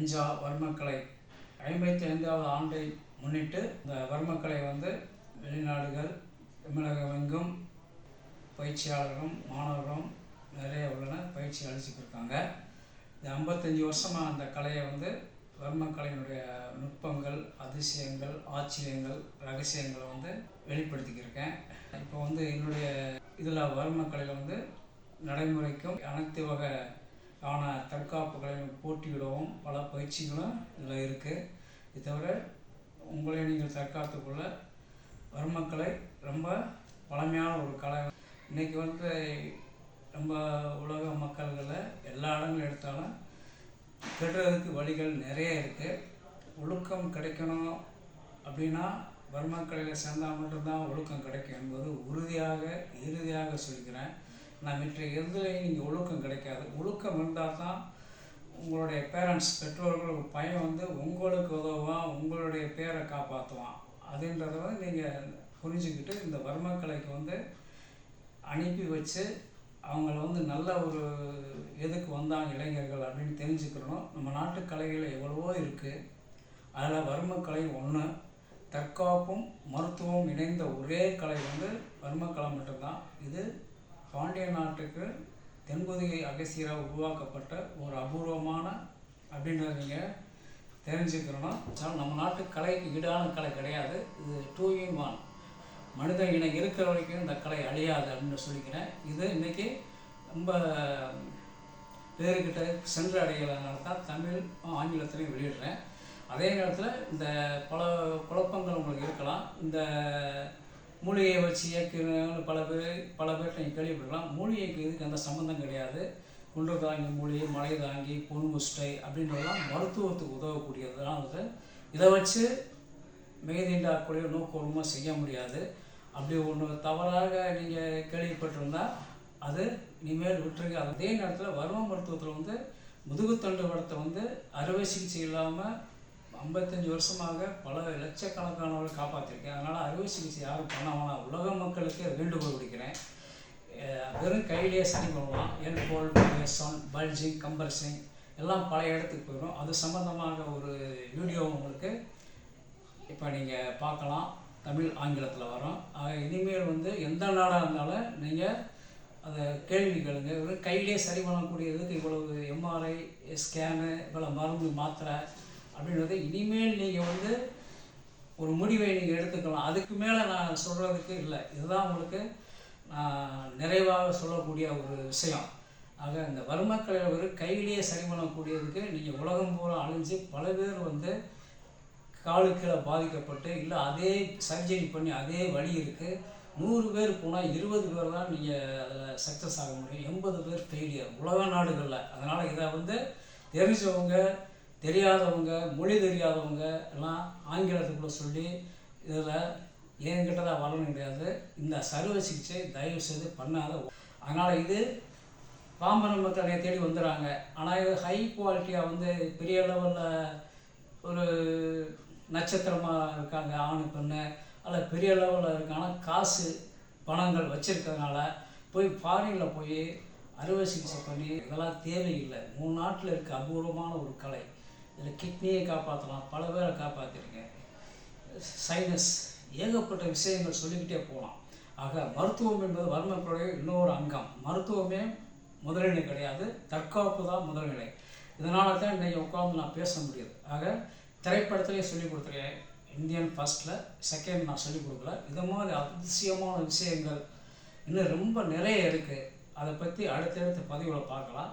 அஞ்சா வர்மக்கலை. ஐம்பத்தி ஐந்தாவது ஆண்டை முன்னிட்டு இந்த வர்மக்கலை வந்து வெளிநாடுகள் தமிழகம் எங்கும் பயிற்சியாளர்களும் மாணவர்களும் நிறைய உள்ளன பயிற்சி அளிச்சுட்டு இருக்காங்க இந்த ஐம்பத்தஞ்சு வருஷமாக அந்த கலையை வந்து வர்மக்கலையினுடைய நுட்பங்கள் அதிசயங்கள் ஆச்சரியங்கள் ரகசியங்களை வந்து வெளிப்படுத்திக்கிருக்கேன். இப்போ வந்து என்னுடைய இதில் வர்மக்கலையில் வந்து நடைமுறைக்கும் அனைத்து வகை ஆன தற்காப்புகளையும் போட்டியிடவும் பல பயிற்சிகளும் இதில் இருக்குது இது தவிர உங்களை நீங்கள் தற்காத்துக்குள்ள வர்மக்கலை ரொம்ப பழமையான ஒரு கலை. இன்றைக்கி வந்து நம்ம உலக மக்கள்களில் எல்லா இடங்களும் எடுத்தாலும் கெடுறதுக்கு வழிகள் நிறைய இருக்குது ஒழுக்கம் கிடைக்கணும் அப்படின்னா வர்மக்கலையில் சேர்ந்தால் மட்டும்தான் ஒழுக்கம் கிடைக்கும் என்பது உறுதியாக இறுதியாக சொல்கிறேன். நான் மற்ற எதுலேயும் நீங்கள் ஒழுக்கம் கிடைக்காது. ஒழுக்கம் இருந்தால் தான் உங்களுடைய பேரண்ட்ஸ் பெற்றோர்கள் பையன் வந்து உங்களுக்கு உதவுவான் உங்களுடைய பேரை காப்பாற்றுவான். அதுன்றத வந்து நீங்கள் புரிஞ்சுக்கிட்டு இந்த வர்மக்கலைக்கு வந்து அனுப்பி வச்சு அவங்கள வந்து நல்ல ஒரு எதுக்கு வந்தாங்க இளைஞர்கள் அப்படின்னு தெரிஞ்சுக்கிறணும். நம்ம நாட்டு கலைகள் எவ்வளவோ இருக்குது அதில் வர்மக்கலை ஒன்று தற்காப்பும் மருத்துவம் இணைந்த ஒரே கலை வந்து வர்மக்கலை மட்டும்தான். இது பாண்டிய நாட்டுக்கு தென்பொதிகை அகசியராக உருவாக்கப்பட்ட ஒரு அபூர்வமான அப்படின்றத நீங்கள் நம்ம நாட்டு கலைக்கு ஈடான கலை கிடையாது. இது டூ இன் ஒன் மனித இனம் இருக்கிற வரைக்கும் இந்த கலை அழியாது அப்படின்னு சொல்லிக்கிறேன். இது இன்றைக்கி ரொம்ப பேருக்கிட்ட சென்று அடைகிறதுனால தான் தமிழ் ஆங்கிலத்திலையும் வெளியிடுறேன். அதே நேரத்தில் இந்த பல குழப்பங்கள் உங்களுக்கு இருக்கலாம். இந்த மூலிகையை வச்சு இயக்குன்னு பல பேர் பல பேர்கிட்ட நீங்கள் கேள்விப்படலாம் மூலிகைக்கு இதுக்கு எந்த சம்மந்தம் கிடையாது. குன்று தாங்கி மூலிகை மலை தாங்கி பொன்முஷ்டை அப்படின்றதெல்லாம் மருத்துவத்துக்கு உதவக்கூடியது வந்து இதை வச்சு மெய்தீண்டாக்கூடிய நோக்கமாக செய்ய முடியாது. அப்படி ஒன்று தவறாக நீங்கள் கேள்விப்பட்டிருந்தா அது இனிமேல் விட்டுருங்க அதே நேரத்தில் வர்ம மருத்துவத்தில் வந்து முதுகுத்தண்டு வடத்தை வந்து அறுவை சிகிச்சை இல்லாமல் ஐம்பத்தஞ்சு வருஷமாக பல லட்சக்கணக்கானவர்கள் காப்பாற்றிருக்கேன் அதனால் அறுவை சிகிச்சை யாரும் பண்ண வேணாம் உலக மக்களுக்கு வேண்டுகோள் விடுக்கிறேன். வெறும் கையிலேயே சரி பண்ணலாம். எல்கோல் பேசன் பல்ஜிங் கம்பர்சிங் எல்லாம் பல இடத்துக்கு போயிடும். அது சம்மந்தமாக ஒரு வீடியோ உங்களுக்கு இப்போ நீங்கள் பார்க்கலாம். தமிழ் ஆங்கிலத்தில் வரும். இனிமேல் வந்து எந்த நாடாக இருந்தாலும் நீங்கள் அதை கேள்வி கேளுங்க. வெறும் கையிலே சரி பண்ணக்கூடியதுக்கு இவ்வளவு எம்ஆர்ஐ ஸ்கேனு இவ்வளோ மருந்து மாத்திரை அப்படின்றத இனிமேல் நீங்கள் வந்து ஒரு முடிவை நீங்கள் எடுத்துக்கலாம். அதுக்கு மேலே நான் சொல்கிறதுக்கு இல்லை. இதுதான் உங்களுக்கு நான் நிறைவாக சொல்லக்கூடிய ஒரு விஷயம். ஆக இந்த வர்மக்கலை கையிலேயே சரி பண்ணக்கூடியதுக்கு நீங்கள் உலகம் பூரா அழிஞ்சு பல பேர் வந்து காலுக்கீழே பாதிக்கப்பட்டு இல்லை அதே சர்ஜரி பண்ணி அதே வழி இருக்குது நூறு பேர் போனால் இருபது பேர் தான் நீங்கள் அதில் சக்ஸஸ் ஆக முடியும். எண்பது பேர் ஃபெயிலியர் உலக நாடுகளில். அதனால் இதை வந்து தெரிஞ்சவங்க தெரியாதவங்க மொழி தெரியாதவங்க எல்லாம் ஆங்கிலத்துக்குள்ளே சொல்லி இதில் என்கிட்ட தான் வரணும் கிடையாது. இந்த சர்வ சிகிச்சை தயவு செய்து பண்ணாத. அதனால் இது பாம்பன் மக்களை தேடி வந்துடுறாங்க. ஆனால் இது ஹை குவாலிட்டியாக வந்து பெரிய லெவலில் ஒரு நட்சத்திரமாக இருக்காங்க ஆணு பெண்ணு அல்ல பெரிய லெவலில் இருக்காங்க. காசு பணங்கள் வச்சுருக்கிறதுனால போய் ஃபாரினில் போய் அறுவை சிகிச்சை பண்ணி இதெல்லாம் தேவையில்லை. மூணு நாட்டில் இருக்க அபூர்வமான ஒரு கலை. இதில் கிட்னியை காப்பாற்றலாம் பல பேரை காப்பாற்றிருக்கேன் சைனஸ் ஏகப்பட்ட விஷயங்கள் சொல்லிக்கிட்டே போகலாம். ஆக மருத்துவம் என்பது வர்ணத்துடைய இன்னொரு அங்கம். மருத்துவமே முதல்நிலை கிடையாது. தற்காப்பு தான் முதல்நிலை. இதனால தான் இன்றைக்கி உட்காந்து நான் பேச முடியுது. ஆக திரைப்படத்திலே சொல்லிக் கொடுத்துருக்கேன். இந்தியன் ஃபஸ்ட்டில் செகண்ட் நான் சொல்லிக் கொடுக்கல. இது மாதிரி அதிசயமான விஷயங்கள் இன்னும் ரொம்ப நிறைய இருக்குது அதை பற்றி அடுத்தடுத்த பதிவில் பார்க்கலாம்.